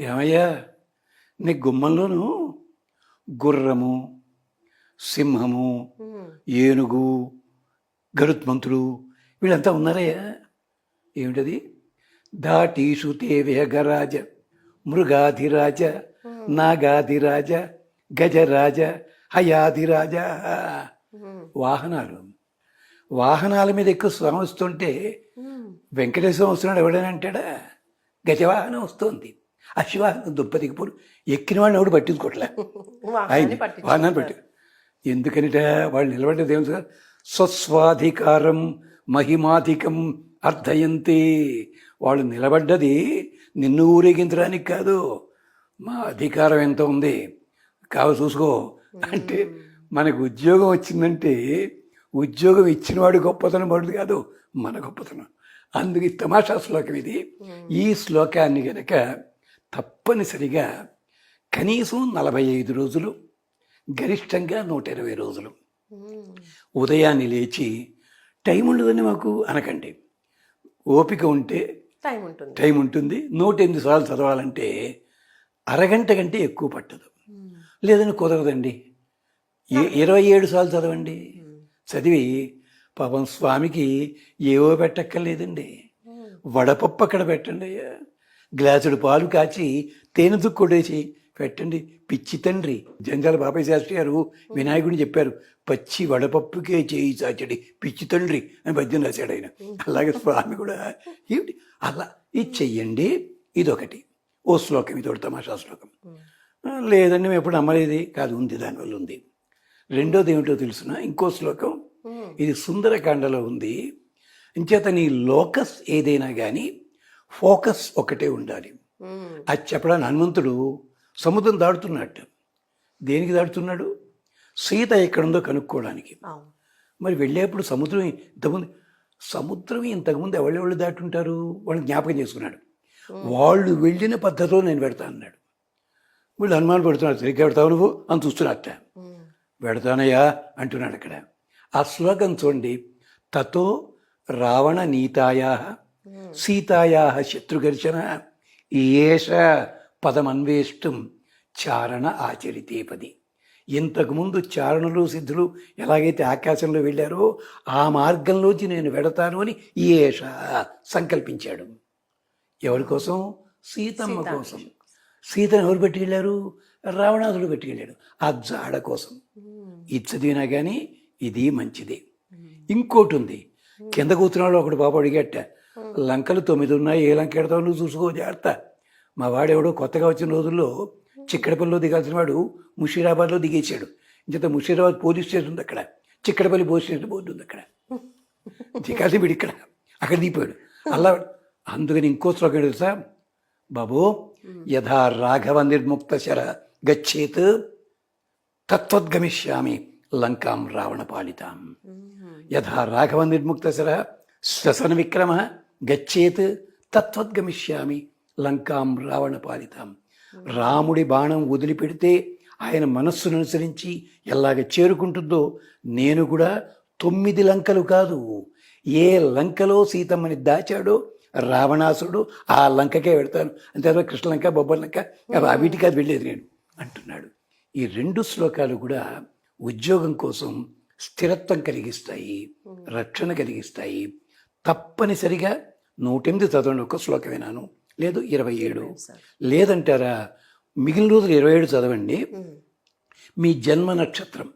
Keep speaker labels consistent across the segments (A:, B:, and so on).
A: ఏమయ్యా? నీ గుమ్మంలోను గుర్రము సింహము ఏనుగు గరుత్మంతుడు వీళ్ళంతా ఉన్నారయ్యా. ఏమిటది? దాటీషు తే వేగరాజ మృగాధిరాజ నాగాధిరాజ గజరాజ హయాధిరాజ. వాహనాలు. వాహనాల మీద ఎక్కువ స్వామి వస్తుంటే. వెంకటేశ్వరం వస్తున్నాడు ఎవడని అంటాడా? గజవాహనం వస్తుంది. అశ్వవాహనం దుప్పతికిపోడు ఎక్కిన వాడిని ఎవడు పట్టించుకోవట్లే. ఆయన. వాహనాన్ని పట్టి. ఎందుకనిట వాళ్ళు నిలబడ్డది ఏం సార్ స్వస్వాధికారం మహిమాధికం అర్థయంతే. వాళ్ళు నిలబడ్డది నిన్ను ఊరేగించడానికి కాదు మా అధికారం ఎంత ఉంది? కావు చూసుకో. అంటే మనకు ఉద్యోగం వచ్చిందంటే ఉద్యోగం ఇచ్చినవాడు గొప్పతనం పడుతుంది కాదు మన గొప్పతనం. అందుకు తమాషా శ్లోకం ఇది. ఈ శ్లోకాన్ని గనక తప్పనిసరిగా కనీసం నలభై ఐదు రోజులు గరిష్టంగా నూట ఇరవై రోజులు. ఉదయాన్నే లేచి టైం ఉండదని మాకు అనకండి. ఓపిక ఉంటే
B: టైం ఉంటుంది.
A: టైం ఉంటుంది. నూట ఎనిమిది సార్లు చదవాలంటే అరగంట కంటే ఎక్కువ పట్టదు. లేదని కుదరదండి. ఇరవై ఏడు సార్లు చదవండి. చదివి పాపం స్వామికి ఏవో పెట్టక్కర్లేదండి. వడపప్పు అక్కడ పెట్టండి అయ్యా. గ్లాసుడు పాలు కాచి తేనె దుక్కొడేసి పెట్టండి. పిచ్చి తండ్రి. జంజాల బాబాయ్ శాస్త్రి గారు వినాయకుడిని చెప్పారు. పచ్చి వడపప్పుకే చేయి చాచడి. పిచ్చి తండ్రి అని పద్యం రాశాడు ఆయన. అలాగే స్వామి కూడా. ఏమిటి? అలా. ఇది చెయ్యండి. ఇదొకటి. ఓ శ్లోకం. ఇదొకటి తమాషా శ్లోకం. లేదండి మేము ఎప్పుడు నమ్మలేది. కాదు ఉంది. దానివల్ల ఉంది. రెండోది ఏమిటో తెలుసిన? ఇంకో శ్లోకం. ఇది సుందరకాండలో ఉంది. ఇంచేత నీ లోకస్ ఏదైనా కానీ ఫోకస్ ఒకటే ఉండాలి. అది చెప్పడానికి హనుమంతుడు సముద్రం దాడుతున్నట్టు దేనికి దాడుతున్నాడు సీత ఎక్కడుందో కనుక్కోవడానికి. మరి వెళ్ళేప్పుడు సముద్రం ఇంతకుముందు సముద్రం ఇంతకుముందు ఎవరెవళ్ళు దాటుంటారు? వాళ్ళు జ్ఞాపకం చేసుకున్నాడు. వాళ్ళు వెళ్ళిన పద్ధతిలో నేను పెడతా అన్నాడు. వీళ్ళు హనుమాన్ పెడుతున్నాడు సరిగ్గా పెడతావు నువ్వు? అని చూస్తున్నట్ట
B: ఉమ్,
A: పెడతానయ్యా అంటున్నాడు అక్కడ. ఆ శ్లోకం చూడండి. తతో రావణ నీతాయా సీతాయా శత్రుఘర్షణ ఏష పదమన్వేష్టం చారణ ఆచరితే పది ఇంతకుముందు చారణలు సిద్ధులు ఎలాగైతే ఆకాశంలో వెళ్ళారో ఆ మార్గంలోంచి నేను వెడతాను అని ఏష సంకల్పించాడు. ఎవరి కోసం? సీతమ్మ
B: సీత.
A: కోసం. సీతను ఎవరు పెట్టుకెళ్ళారు రావణాసుడు పెట్టుకెళ్ళాడు ఆ జాడ కోసం. ఇది చదివినా కానీ ఇది మంచిది. ఇంకోటి ఉంది. కింద కూర్చున్నాడు ఒకడు బాబు అడిగట్ట లంకలు తొమ్మిది ఉన్నాయి ఏ లంక ఎడతావు నువ్వు చూసుకో జాగ్రత్త. మా వాడెవడో కొత్తగా వచ్చిన రోజుల్లో చిక్కడపల్లిలో దిగాల్సిన వాడు ముషీరాబాద్లో దిగేశాడు. ఇంత ముషీరాబాద్ పోలీస్ స్టేషన్ ఉంది అక్కడ. చిక్కడపల్లి పోలీస్ స్టేషన్ బోర్డు ఉంది అక్కడ. దిగాల్సి వీడు ఇక్కడ. అక్కడ దిగిపోయాడు. అలా అందుకని ఇంకో శ్లోకం తెలుసా? బాబు యథా రాఘవ నిర్ముక్త శర గచ్చేత్ తత్వద్గమిష్యామి లంకాం రావణ పాలితాం. యథా రాఘవ నిర్ముక్తశర శ్వసన విక్రమ గచ్చేత్ తత్వద్గమిష్యామి లంకాం రావణ పాలితాం రాముడి బాణం వదిలిపెడితే ఆయన మనస్సును అనుసరించి ఎలాగ చేరుకుంటుందో నేను కూడా తొమ్మిది లంకలు కాదు ఏ లంకలో సీతమ్మని దాచాడో రావణాసుడు ఆ లంకకే వెడతాను. అంతే కృష్ణలంక బొబ్బలంక వీటికి అది వెళ్ళేది నేను అంటున్నాడు. ఈ రెండు శ్లోకాలు కూడా ఉద్యోగం కోసం స్థిరత్వం కలిగిస్తాయి రక్షణ కలిగిస్తాయి. తప్పనిసరిగా నూటెనిమిది చదవండి ఒక శ్లోకం వినాను లేదు ఇరవై ఏడు. లేదంటారా? మిగిలిన రోజులు ఇరవై ఏడు చదవండి. మీ జన్మ నక్షత్రం.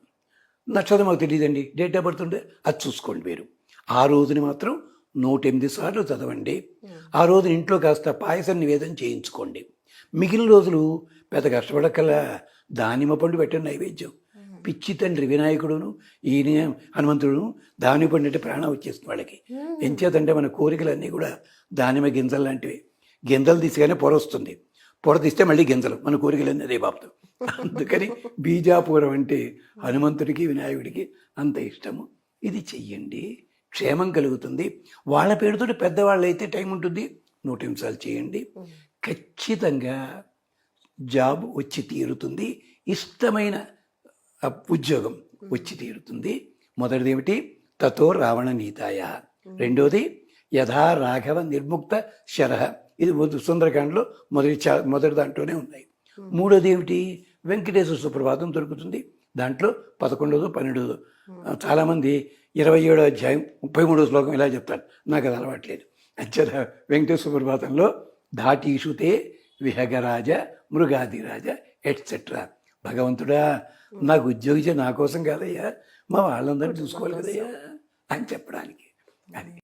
A: నక్షత్రం మాకు తెలియదండి. డేట్ ఆఫ్ బర్త్ ఉంటే అది చూసుకోండి మీరు. ఆ రోజుని మాత్రం నూట ఎనిమిది సార్లు చదవండి. ఆ రోజున ఇంట్లో కాస్త పాయసం నివేదన చేయించుకోండి. మిగిలిన రోజులు పెద్ద కష్టపడకల్లా దానిమ్మ పండు పెట్టండి నైవేద్యం. పిచ్చి తండ్రి వినాయకుడును ఈయన హనుమంతుడును పండు అంటే ప్రాణం వచ్చేస్తుంది వాళ్ళకి. ఎంచేతంటే మన కోరికలన్నీ కూడా దానిమ్మ గింజలు లాంటివి. గింజలు తీసిగానే పొర వస్తుంది. పొర తీస్తే మళ్ళీ గింజలు. మన కోరికలన్నీ అదే బాబుతో. అందుకని బీజాపురం అంటే హనుమంతుడికి వినాయకుడికి అంత ఇష్టము. ఇది చెయ్యండి. క్షేమం కలుగుతుంది. వాళ్ళ పేరుతో పెద్దవాళ్ళు అయితే టైం ఉంటుంది. నూట నిమిషాలు చేయండి ఖచ్చితంగా జాబ్ వచ్చి తీరుతుంది. ఇష్టమైన ఉద్యోగం వచ్చి తీరుతుంది. మొదటిది ఏమిటి తతో రావణ నీతాయ. రెండోది యథా రాఘవ నిర్ముక్త శరహ ఇది సుందరకాండలో మొదటి చా మొదటి దాంట్లోనే ఉన్నాయి. మూడోది ఏమిటి వెంకటేశ్వర సుప్రభాతం దొరుకుతుంది. దాంట్లో పదకొండోదో పన్నెండోదో. చాలామంది ఇరవై ఏడో అధ్యాయం ముప్పై మూడో శ్లోకం ఇలా చెప్తారు. నాకు అది అలవాట్లేదు అచ్చర వెంకటేశ్వర సుప్రభాతంలో ధాటీషుతే విహగరాజ మృగాదిరాజ ఎట్సెట్రా భగవంతుడా నాకు ఉద్యోగించే నా కోసం కాదయ్యా మా వాళ్ళందరినీ చూసుకోవాలి కదయ్యా అని చెప్పడానికి. అది